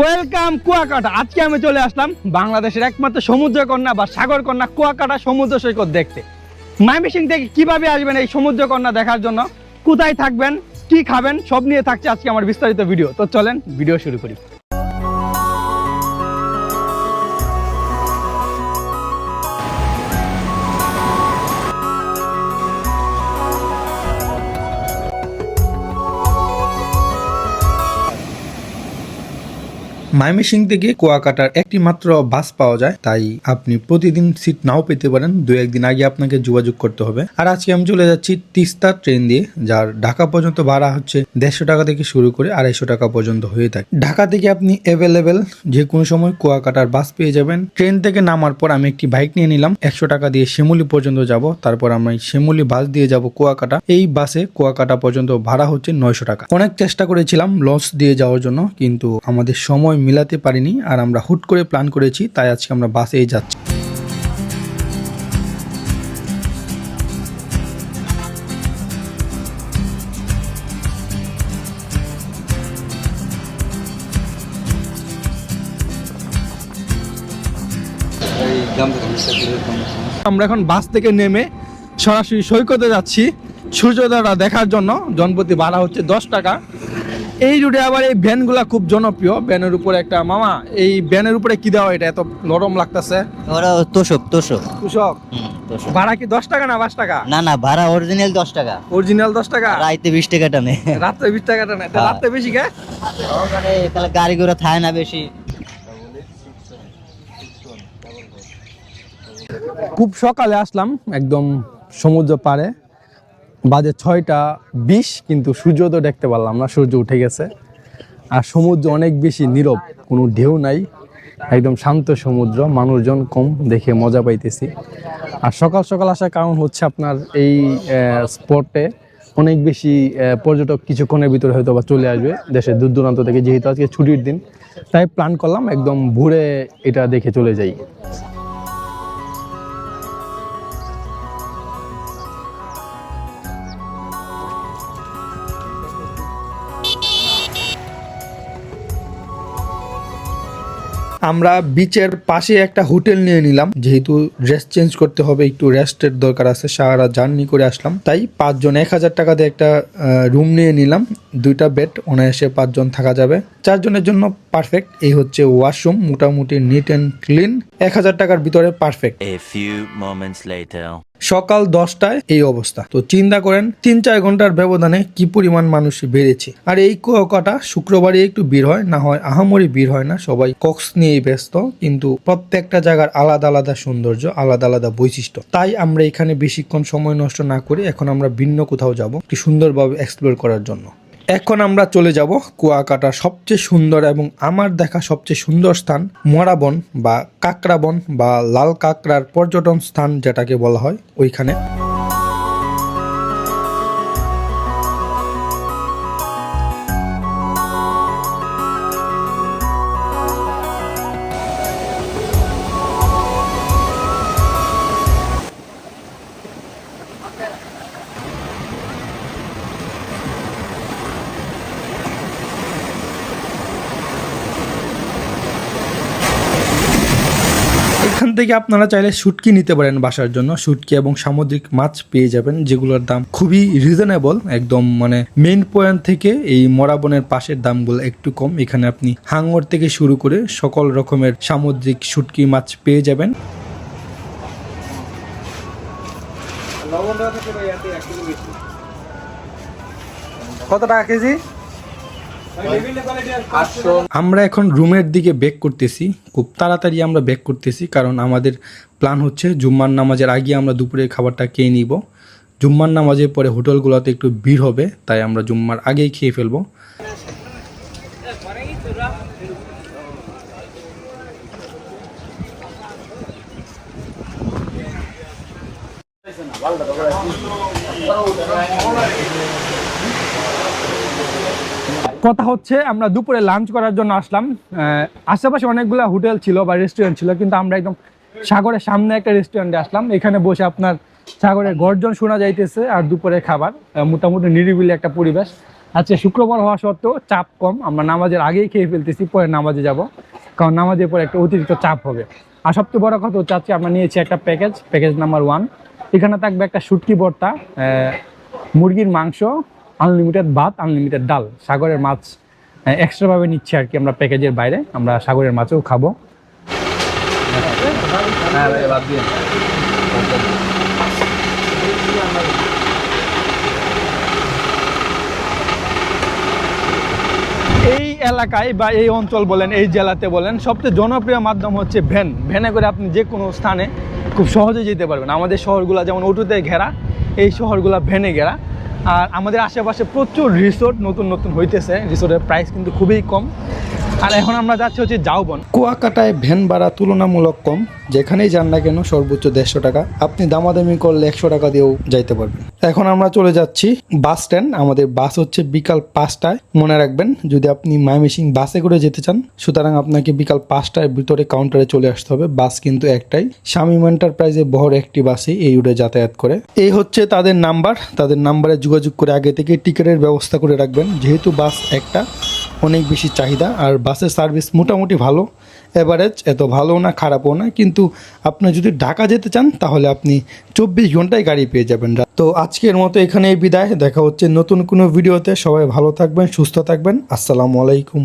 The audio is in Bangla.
ওয়েলকাম কুয়াকাটা। আজকে আমি চলে আসলাম বাংলাদেশের একমাত্র সমুদ্র কন্যা বা সাগর কন্যা কুয়াকাটা সমুদ্র সৈকত দেখতে। মাইমিসিং থেকে কীভাবে আসবেন এই সমুদ্র কন্যা দেখার জন্য? কোথায় থাকবেন? কি খাবেন? সব নিয়ে থাকছে আজকে আমার বিস্তারিত ভিডিও। তো চলেন, ভিডিও শুরু করি। মাইমেসিং থেকে কুয়াকাটার একটি মাত্র বাস পাওয়া যায়, তাই আপনি প্রতিদিন সিট নাও পেতে পারেন। দু একদিন আগে আপনাকে যোগাযোগ করতে হবে। আর আজকে আমি চলে যাচ্ছি তিস্তা ট্রেন দিয়ে, যার ঢাকা পর্যন্ত ভাড়া হচ্ছে দেড়শো টাকা থেকে শুরু করে আড়াইশো টাকা পর্যন্ত হয়ে থাকে। ঢাকা থেকে আপনি অ্যাভেলেবেল যে কোনো সময় কুয়াকাটার বাস পেয়ে যাবেন। ট্রেন থেকে নামার পর আমি একটি বাইক নিয়ে নিলাম। একশো টাকা দিয়ে শিমুলি পর্যন্ত যাব। তারপর আমরা শিমুলি বাস দিয়ে যাব কুয়াকাটা। এই বাসে কুয়াকাটা পর্যন্ত ভাড়া হচ্ছে নয়শো টাকা। অনেক চেষ্টা করেছিলাম লঞ্চ দিয়ে যাওয়ার জন্য, কিন্তু আমাদের সময় মিলাতে পারিনি আর আমরা হুট করে প্ল্যান করেছি, তাই আজকে আমরা বাসেই যাচ্ছি। আমরা এখন বাস থেকে নেমে সরাসরি সৈকতে যাচ্ছি। সূর্যোদয়টা দেখার জন্য জনপ্রতি ভাড়া হচ্ছে দশ টাকা। এই রুটে আবার এই ভ্যানগুলা খুব জনপ্রিয় ভ্যানের উপরে একটা মামা এই ভ্যানের উপরে কি দেওয়া এটা? এত নরম লাগতেছে। ওরা তোষক তোষক। তোষক? ভাড়া কি দশ টাকা না পাঁচ টাকা? না না ভাড়া অরিজিনাল দশ টাকা। অরিজিনাল দশ টাকা? রাইতে বিশ টাকা টানে। রাত্রে বিশ টাকাটা না হ্যাঁ। রাত্রে বেশি কে? তাহলে গাড়ি ঘোড়া থায় না বেশি। খুব সকালে আসলাম একদম সমুদ্র পাড়ে। বাজে ছয়টা বিশ, কিন্তু সূর্যোদয় দেখতে পারলাম না, সূর্য উঠে গেছে। আর সমুদ্র অনেক বেশি নীরব, কোনো ঢেউ নাই, একদম শান্ত সমুদ্র, মানুষজন কম দেখে মজা পাইতেছি। আর সকাল সকাল আসার কারণ হচ্ছে আপনার এই স্পটে অনেক বেশি পর্যটক কিছুক্ষণের ভিতরে হয়তো বা চলে আসবে দেশের দূর দূরান্ত থেকে, যেহেতু আজকে ছুটির দিন। তাই প্ল্যান করলাম একদম ঘুরে এটা দেখে চলে যাই। আমরা বিচের পাশে একটা হোটেল নিয়ে নিলাম। যেহেতু ড্রেস চেঞ্জ করতে হবে, একটু রেস্টের দরকার আছে, সারা জার্নি করে আসলাম। তাই পাঁচজন, এক হাজার টাকা দিয়ে একটা রুম নিয়ে নিলাম। দুইটা বেড অনায়াসে পাঁচজন থাকা যাবে। চারজনের জন্য পারফেক্ট এই হচ্ছে ওয়াশরুম মোটামুটি নিট অ্যান্ড ক্লিন এক হাজার টাকার ভিতরে পারফেক্ট সকাল দশটায় এই অবস্থা। তো চিন্তা করেন, তিন চার ঘণ্টার ব্যবধানে কি পরিমাণ মানুষ বেড়েছে। আর এই কটা শুক্রবারে একটু ভিড় হয়, না হয় আহামরি ভিড় হয় না, সবাই কক্স নিয়েই ব্যস্ত। কিন্তু প্রত্যেকটা জায়গার আলাদা আলাদা সৌন্দর্য, আলাদা আলাদা বৈশিষ্ট্য। তাই আমরা এখানে বেশিক্ষণ সময় নষ্ট না করে এখন আমরা ভিন্ন কোথাও যাব, একটু সুন্দরভাবে এক্সপ্লোর করার জন্য। এখন আমরা চলে যাব কুয়াকাটার সবচেয়ে সুন্দর এবং আমার দেখা সবচেয়ে সুন্দর স্থান মরাবন বা কাকরাবন বা লাল কাকড়ার পর্যটন স্থান যেটাকে বলা হয় ওইখানে। থেকে আপনারা চাইলে শুটকি নিতে পারেন বাসার জন্য। শুটকি এবং সামুদ্রিক মাছ পেয়ে যাবেন, যেগুলোর দাম খুবই রিজনেবল একদম মানে মেইন পয়েন্ট থেকে এই মরাবনের পাশের দামগুলো একটু কম। এখানে আপনি হাঙ্গর থেকে শুরু করে সকল রকমের সামুদ্রিক শুটকি মাছ পেয়ে যাবেন। কত টাকা কেজি? আমরা এখন রুমের দিকে বেক করতেছি। খুব তাড়াতাড়ি আমরা বেক করতেছি, কারণ আমাদের প্ল্যান হচ্ছে জুম্মার নামাজের আগে আমরা দুপুরের খাবারটা খেয়ে নিব। জুম্মার নামাজের পরে হোটেলগুলোতে একটু ভিড় হবে, তাই আমরা জুম্মার আগেই খেয়ে ফেলব। কথা হচ্ছে, আমরা দুপুরে লাঞ্চ করার জন্য আসলাম। আশেপাশে অনেকগুলো হোটেল ছিল বা রেস্টুরেন্ট ছিল, কিন্তু আমরা একদম সাগরের সামনে একটা রেস্টুরেন্টে আসলাম। এখানে বসে আপনার সাগরের গর্জন শোনা যাইতেছে আর দুপুরে খাবার। মোটামুটি নিরিবিলি একটা পরিবেশ। আচ্ছা শুক্রবার হওয়া সত্ত্বেও চাপ কম। আমরা নামাজের আগেই খেয়ে ফেলতেছি, পরে নামাজে যাব। কারণ নামাজের পরে একটা অতিরিক্ত চাপ হবে। আর সবচেয়ে বড় কথা হচ্ছে, আজকে আমরা নিয়েছি একটা প্যাকেজ প্যাকেজ নাম্বার ওয়ান এখানে থাকবে একটা শুটকি ভর্তা মুরগির মাংস আনলিমিটেড ভাত আনলিমিটেড ডাল। সাগরের মাছ এক্সট্রাভাবে নিচ্ছি আর কি আমরা প্যাকেজের বাইরে। আমরা সাগরের মাছও খাব। এই এলাকায় বা এই অঞ্চল বলেন এই জেলাতে বলেন সবচেয়ে জনপ্রিয় মাধ্যম হচ্ছে ভ্যান। ভ্যানে করে আপনি যে কোনো স্থানে খুব সহজে যেতে পারবেন। আমাদের শহরগুলো যেমন অটোতে ঘেরা এই শহরগুলো ভ্যানে ঘেরা। আর আমাদের আশেপাশে প্রচুর রিসোর্ট নতুন নতুন হইতেছে। রিসোর্টের প্রাইস কিন্তু খুবই কম। আর এখন আমরা যাচ্ছি হচ্ছে জাউবন। কুয়াকাটায় ভ্যান ভাড়া তুলনামূলক কম, যেখানেই যান না কেন সর্বোচ্চ দেড়শো টাকা। আপনি দামাদামি করলে একশো টাকা দিয়েও যাইতে পারবেন। এখন আমরা চলে যাচ্ছি বাস স্ট্যান্ড। আমাদের বাস হচ্ছে বিকাল পাঁচটায়। মনে রাখবেন, যদি আপনি মাইমেসিং বাসে করে যেতে চান, সুতরাং আপনাকে বিকাল পাঁচটায় ভিতরে কাউন্টারে চলে আসতে হবে। বাস কিন্তু একটাই। শামীম এন্টারপ্রাইজে বহর একটি বাসে এই রুটে যাতায়াত করে। এই হচ্ছে তাদের নাম্বার। তাদের নাম্বারে যোগাযোগ করে আগে থেকে টিকিটের ব্যবস্থা করে রাখবেন। যেহেতু বাস একটা অনেক বেশি চাহিদা, আর বাসের সার্ভিস মোটামুটি ভালো অ্যাভারেজ এত ভালো না, খারাপও না, কিন্তু আপনি যদি ঢাকা যেতে চান, তাহলে আপনি চব্বিশ ঘন্টায় গাড়ি পেয়ে যাবেন তো আজকের মতো এখানেই বিদায়, দেখা হচ্ছে নতুন কোনো ভিডিওতে, সবাই ভালো থাকবেন, সুস্থ থাকবেন, আসসালামু আলাইকুম।